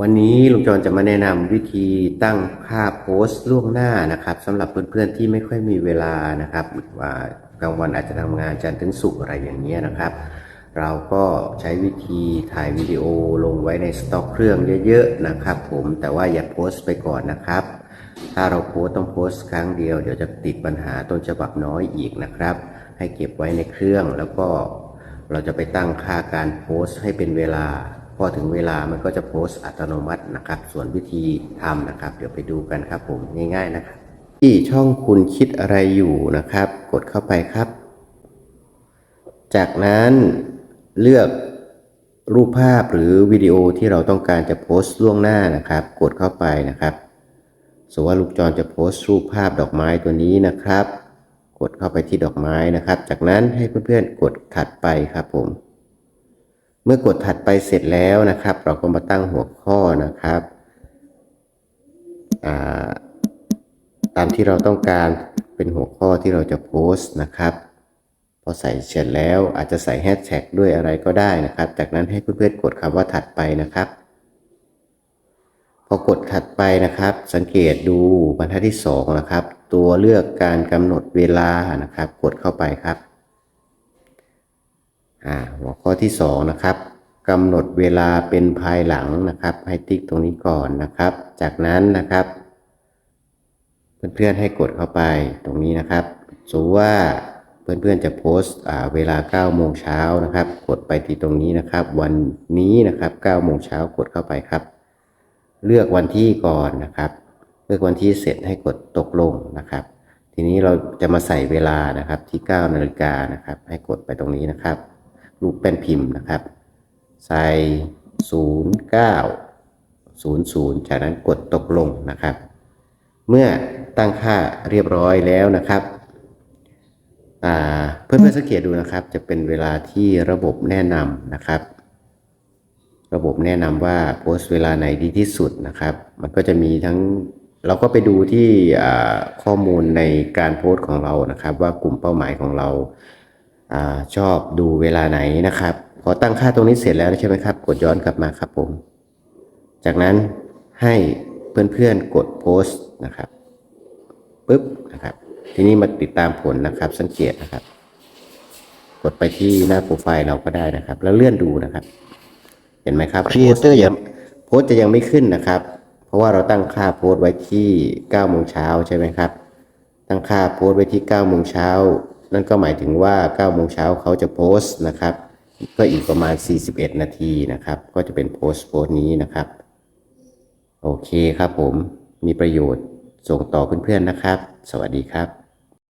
วันนี้ลุงจรจะมาแนะนำวิธีตั้งค่าโพสต์ล่วงหน้านะครับสำหรับเพื่อนๆที่ไม่ค่อยมีเวลานะครับว่ากลางวันอาจจะทำงานจันทร์ถึงศุกร์อะไรอย่างเงี้ยนะครับ เราก็ใช้วิธีถ่ายวิดีโอลงไว้ในสต็อกเครื่องเยอะๆนะครับผมแต่ว่าอย่าโพสต์ไปก่อนนะครับ ถ้าเราโพสต์ต้องโพสต์ครั้งเดียวเดี๋ยวจะติดปัญหาต้นฉบับน้อยอีกนะครับ ให้เก็บไว้ในเครื่องแล้วก็เราจะไปตั้งค่าการโพสต์ให้เป็นเวลา พอถึงเวลามันก็จะโพสต์อัตโนมัตินะครับ ส่วนวิธีทำนะครับ เดี๋ยวไปดูกันครับผมง่าย ๆนะครับ ที่ช่องคุณคิดอะไรอยู่นะครับ กดเข้าไปครับ จากนั้นเลือกรูปภาพหรือวิดีโอที่เราต้องการจะโพสต์ล่วงหน้านะครับ กดเข้าไปนะครับสมมติว่าลูกจรจะโพสต์รูปภาพดอกไม้ตัวนี้นะครับ กดเข้าไปที่ดอกไม้นะครับ จากนั้นให้เพื่อนๆกดถัดไปครับผม เมื่อกดถัดไปเสร็จแล้วนะครับ เราก็มาตั้งหัวข้อนะครับาตามที่เราต้องการเป็นหัวข้อที่เราจะโพสต์นะครับพอใส่เสร็จแล้วอาจจะใส่แฮชแท็กด้วยอะไรก็ได้นะครับ จากนั้นให้เพื่อนๆกดคำว่าถัดไปนะครับ พอกดถัดไปนะครับ สังเกตดูบรรทัดที่2นะครับ ตัวเลือกการกำหนดเวลานะครับ กดเข้าไปครับ หัวข้อที่2นะครับกำหนดเวลาเป็นภายหลังนะครับ ให้ติ๊กตรงนี้ก่อนนะครับ จากนั้นนะครับ เพื่อนๆให้กดเข้าไปตรงนี้นะครับสมมติว่าเพื่อนๆจะโพสต์เวลา9โมงเช้านะครับ กดไปที่ตรงนี้นะครับ วันนี้นะครับ9โมงเช้ากดเข้าไปครับ เลือกวันที่ก่อนนะครับ เลือกวันที่เสร็จให้กดตกลงนะครับ ทีนี้เราจะมาใส่เวลานะครับที่9นาฬิกานะครับ ให้กดไปตรงนี้นะครับ รูปเป็นพิมพ์นะครับ ใส่09 00 จากนั้นกดตกลงนะครับ เมื่อตั้งค่าเรียบร้อยแล้วนะครับเพื่อนๆสังเกตดูนะครับ จะเป็นเวลาที่ระบบแนะนำนะครับ ระบบแนะนำว่าโพสต์เวลาไหนดีที่สุดนะครับ มันก็จะมีทั้งเราก็ไปดูที่ข้อมูลในการโพสต์ของเรานะครับ ว่ากลุ่มเป้าหมายของเรา อชอบดูเวลาไหนนะครับ พอตั้งค่าตรงนี้เสร็จแล้วใช่ไหมครับ กดย้อนกลับมาครับผม จากนั้นให้เพื่อนๆกดโพสต์นะครับปุ๊บนะครับ ทีนี้มาติดตามผลนะครับ สังเกตนะครับ กดไปที่หน้าโปรไฟล์เราก็ได้นะครับ แล้วเลื่อนดูนะครับ เห็นไหมครับ Creator โพสต์ยังโพสต์จะยังไม่ขึ้นนะครับ เพราะว่าเราตั้งค่าโพสต์ไว้ที่9โมงเช้าใช่ไหมครับ ตั้งค่าโพสต์ไว้ที่9โมงเช้า นั่นก็หมายถึงว่า9โมงเช้าเขาจะโพสต์นะครับ ก็อีกประมาณ 41 นาทีนะครับ ก็จะเป็นโพสต์โพสต์นี้นะครับ โอเคครับผมมีประโยชน์ส่งต่อเพื่อนๆนะครับ สวัสดีครับ